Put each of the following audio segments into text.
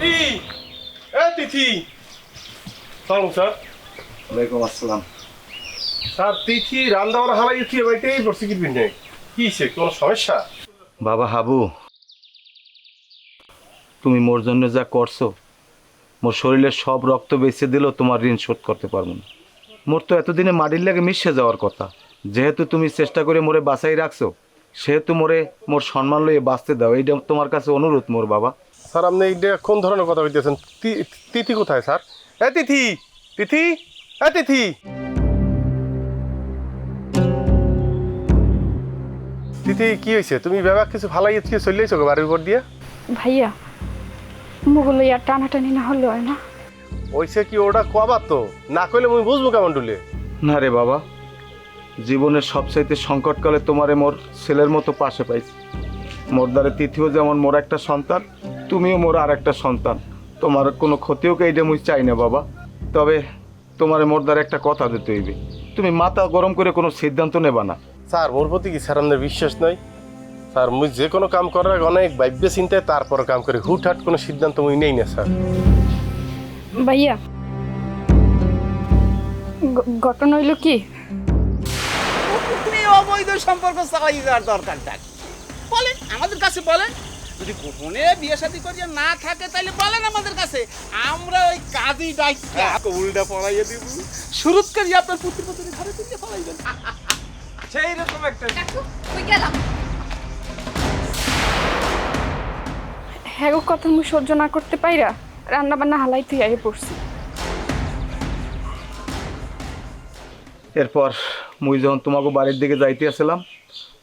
তিথি এ তিথি। সালাম স্যার। ওয়ালাইকুম আসসালাম। স্যার তিথি হালাই উঠিয়ে বাড়িতেই পড়ছে কি পিনে কি সে কোনো সমস্যা? বাবা হাবু তুমি মোর জন্য যা করছ মোর শরীরের সব রক্ত বেঁচে দিলেও তোমার ঋণ শোধ করতে পারব না। মোর তো এতদিনে মাটির লাগে মিশে যাওয়ার কথা। যেহেতু তুমি চেষ্টা করে মোরে বাঁচাই রাখছো সেহেতু মোরে মোর সম্মান লইয়ে বাঁচতে দাও এইটা তোমার কাছে অনুরোধ মোর বাবা। স্যার আপনি এইটা কোন ধরনের কথা বলতেছেন? তি- তিথি কোথায় স্যার? এ তিথি! তিথি? এ তিথি! তিথি কি হয়েছে? তুমি ব্যাপার কিছু ভালাই চলে এসো বাড়ির উপর দিয়ে? ভাইয়া মুগুলো আর টানাটানি না হলে হয় না। ওইসে কি ওটা? কবার তো। না কইলে মুই বুঝব কেমন ডুলে? না রে বাবা জীবনের সবচাইতে সংকটকালে তোমারে মোর ছেলের মতো পাশে পাইছি। মোর দ্বারে তিথিও যেমন মোর একটা সন্তান তুমিও মোর আর একটা সন্তান। তোমার কোনো ক্ষতিও এইটা মুই চাই না বাবা। তবে তোমার মোর দ্বারা একটা কথা দিতে হইবে। তুমি মাথা গরম করে কোনো সিদ্ধান্ত নেবা না। স্যার মোর প্রতি কি স্যার আপনার বিশ্বাস নাই? স্যার মুই যে কোনো কাম করার আগে অনেক ভাব্য চিন্তায় তারপর কাম করি হুটহাট কোনো সিদ্ধান্ত মুই নেই না স্যার। ভাইয়া ঘটনা হইল কি? অবৈধ সম্পর্ক চালাই যাওয়ার দরকারটা কি? বলেন আমাদের কাছে বলেন। যদি গোপনে বিয়ে শাদী করিয়া না থাকে তাহলে বলেন আমাদের কাছে। আমরা ওই কাজই ডাইকা কবুলটা পড়াইয়ে দিব। শুরুত করি আপনার পুত্র পুত্রের ঘরে তুলে পড়াইবেন। সেই রকম একটা হ্যাঁ গো কথা মুই সহ্য না করতে পাইরা রান্না বান্না হালাই তুই আগে পড়ছি। এরপর মুই যখন তোমাকে বাড়ির দিকে যাইতে আসলাম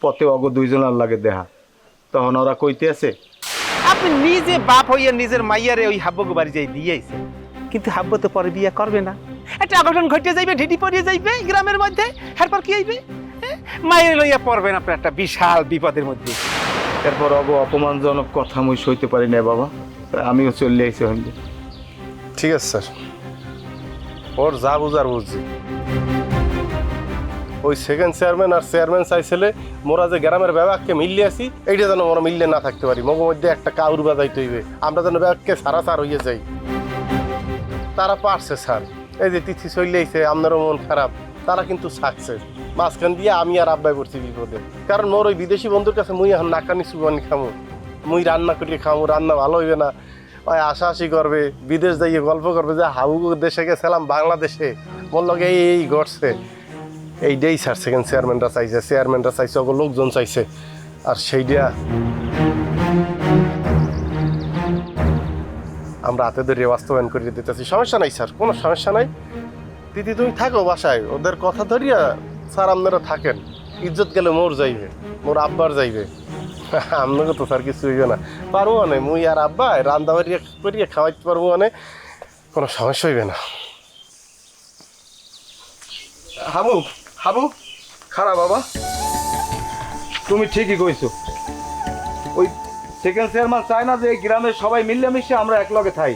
পথে অগ দুইজনের লাগে দেহা। তখন ওরা কইতে আছে আপনি নিজে বাপ হইয়া নিজের মাইয়ারে ওই হাব্বকে বাড়ি যাই দিয়ে দিয়েছে কিন্তু হাব্ব তো পরে বিয়ে করবে না। একটা অঘটন ঘটে যাইবে ঢিটি পড়িয়ে যাইবে গ্রামের মধ্যে। এরপর কি হইবে? হ্যাঁ? মায়ের লইয়া পড়বেন আপনার একটা বিশাল বিপদের মধ্যে। এরপর অব অপমানজনক কথা মুই সইতে পারি না বাবা। আমিও চলে আইসি হইলে। ঠিক আছে স্যার। ওর যা বুঝার বুঝছি। ওই সেকেন্ড চেয়ারম্যান আর চেয়ারম্যান চাইছিলে, মোরা যে গ্রামের বিভাগকে মিললে আসি, এইটা যেন মোরা মিললে না থাকতে পারি। মগের মধ্যে একটা কাউর বাজাইতে হইবে। আমরা যেন বিভাগকে সারা সার হইয়ে যাই। তারা পারছে, স্যার। এই যে তিথি চলে আইছে আপনারও মন খারাপ। তারা কিন্তু সাকসেস মাঝখান দিয়ে আমি আর আব্বাই পড়ছি বিপদে। কারণ মোর ওই বিদেশি বন্ধুর কাছে মুই এখন নাকানি সুবানি খামু। মুই রান্না করিয়ে খামু, রান্না ভালো হইবে না। ওই আশাআশি করবে, বিদেশ যাইয়ে গল্প করবে যে হাবু দেশে গেছিলাম বাংলাদেশে। মোর লগে এই এই ঘটছে। এইটাই স্যার সেকেন্ড চেয়ারম্যানরা চাইছে চেয়ারম্যানরা চাইছে ওগুলো লোকজন চাইছে। আর সেইটা আমরা হাতে ধরে বাস্তবায়ন করে দিতেছি। সমস্যা নাই স্যার, কোনো সমস্যা নাই। দিদি তুমি থাকো বাসায়, ওদের কথা ধরিয়া স্যার আপনারা থাকেন। ইজ্জত গেলে মোর যাইবে, মোর আব্বার যাইবে। আপনাকে তো স্যার কিছু হইবে না। পারব মানে মুই আর আব্বা রান্না বাড়িয়া করিয়া খাওয়াইতে পারব মানে কোনো সমস্যা হইবে না। হাবু হাবু খারাপ বাবা। তুমি ঠিকই কইছো। ওই সেকেন্ড চেয়ারম্যান চায় না যে এই গ্রামের সবাই মিলেমিশে আমরা একলগে থাই।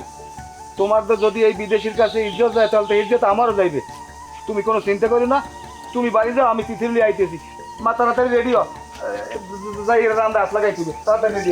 তোমার তো যদি এই বিদেশির কাছে ইজ্জত যায় তাহলে তো ইজ্জত আমারও যাইবে। তুমি কোনো চিন্তা করি না। তুমি বাড়ি যাও, আমি তিথির লিয়ে আইতেছি। মা, তাড়াতাড়ি রেডি যাই রান্না হাত লাগাই দিবে। তাড়াতাড়ি রেডি